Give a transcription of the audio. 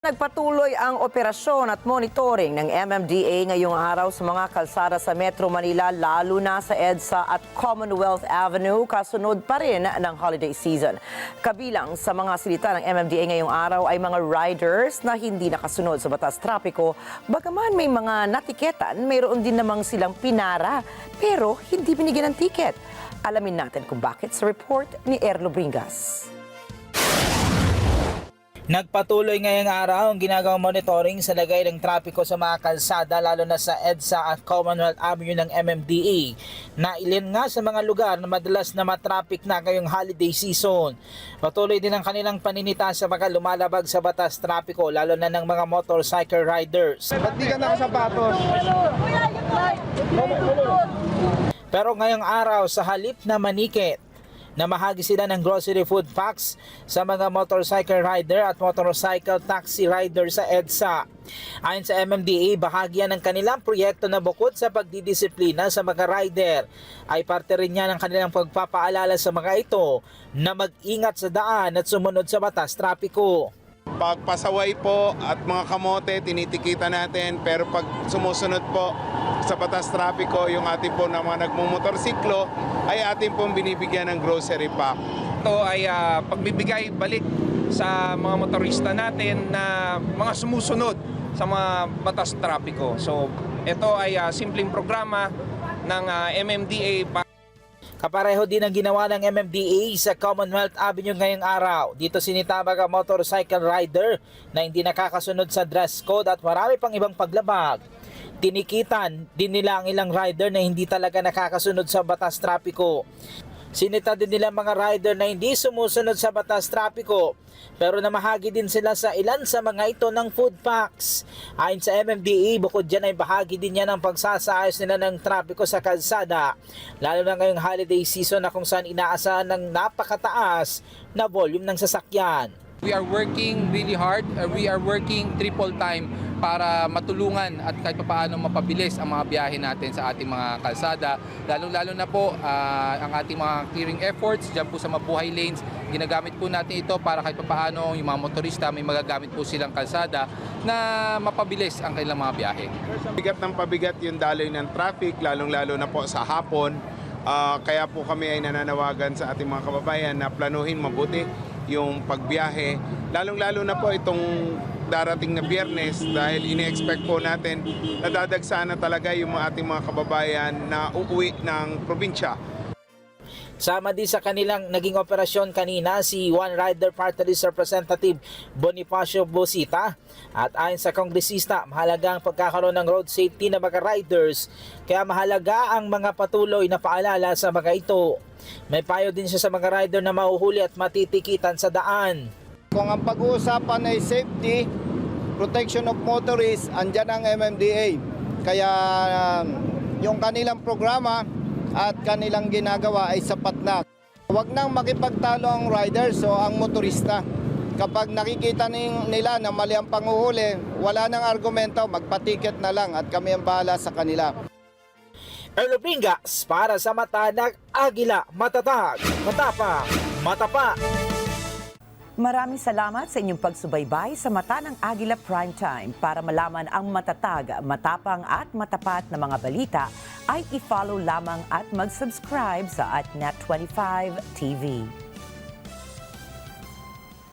Nagpatuloy ang operasyon at monitoring ng MMDA ngayong araw sa mga kalsada sa Metro Manila lalo na sa EDSA at Commonwealth Avenue kasunod pa rin ng holiday season. Kabilang sa mga silita ng MMDA ngayong araw ay mga riders na hindi nakasunod sa batas trapiko bagaman may mga natiketan mayroon din namang silang pinara pero hindi binigyan ng tiket. Alamin natin kung bakit sa report ni Erlo Bringas. Nagpatuloy ngayong araw ang ginagawang monitoring sa lagay ng trapiko sa mga kalsada lalo na sa EDSA at Commonwealth Avenue ng MMDA na ilan nga sa mga lugar na madalas na matraffic na ngayong holiday season. Patuloy din ang kanilang paninita sa mga lumalabag sa batas trapiko lalo na ng mga motorcycle riders. Ba't di ka nakasapatos? Pero ngayong araw sa halip na manikit, namahagi sila ng grocery food packs sa mga motorcycle rider at motorcycle taxi rider sa EDSA. Ayon sa MMDA, bahagi yan ng kanilang proyekto na bukod sa pagdidisiplina sa mga rider, ay parte rin niya ng kanilang pagpapaalala sa mga ito na mag-ingat sa daan at sumunod sa batas trapiko. Pagpasaway po at mga kamote, tinitikita natin. Pero pag sumusunod po sa batas trapiko, yung ating po na mga nagmumotorsiklo, ay ating pong binibigyan ng grocery pack. Ito ay ah, pagbibigay balik sa mga motorista natin na mga sumusunod sa mga batas trapiko. So, ito ay ah, simpleng programa ng ah, MMDA Kapareho din ang ginawa ng MMDA sa Commonwealth Avenue ngayong araw. Dito sinitabag ang motorcycle rider na hindi nakakasunod sa dress code at marami pang ibang paglabag. Tinikitan din nila ang ilang rider na hindi talaga nakakasunod sa batas trapiko. Sinita din nila mga rider na hindi sumusunod sa batas trapiko pero namahagi din sila sa ilan sa mga ito ng food packs. Ayon sa MMDA, bukod dyan ay bahagi din yan ng pagsasaayos nila ng trapiko sa kalsada. Lalo na ngayong holiday season na kung saan inaasahan ng napakataas na volume ng sasakyan. We are working really hard. Uh, we are working triple time para matulungan at kahit paano mapabilis ang mga biyahe natin sa ating mga kalsada. Lalo-lalo na po ah, ang ating mga clearing efforts dyan po sa mabuhay lanes. Ginagamit po natin ito para kahit paano yung mga motorista may magagamit po silang kalsada na mapabilis ang kanilang mga biyahe. Bigat ng pabigat yung daloy ng traffic, lalong-lalo na po sa hapon. Ah, kaya po kami ay nananawagan sa ating mga kababayan na planuhin mabuti yung pagbiyahe. Lalong-lalo na po itong darating na biyernes dahil ini-expect po natin na dadagsa na talaga yung mga ating mga kababayan na uuwi ng probinsya. Sama din sa kanilang naging operasyon kanina si One Rider Party List Representative Bonifacio Bosita. At ayon sa kongresista, mahalaga ang pagkakaroon ng road safety ng mga riders. Kaya mahalaga ang mga patuloy na paalala sa mga ito. May payo din siya sa mga rider na mahuhuli at matitikitan sa daan. Kung ang pag-uusapan ay safety, protection of motorists, andyan ang MMDA. Kaya um, yung kanilang programa at kanilang ginagawa ay sapat na. Huwag nang makipagtalo ang riders o ang motorista. Kapag nakikita nila na mali ang panguhuli, wala nang argumento, magpatiket na lang at kami ang bahala sa kanila. Erlo Bringas para sa mata ng Agila, matatag, matapang, matapa. Maraming salamat sa inyong pagsubaybay sa Mata ng Agila Primetime. Para malaman ang matatag, matapang at matapat na mga balita, ay i-follow lamang at mag-subscribe sa AtNet25 TV.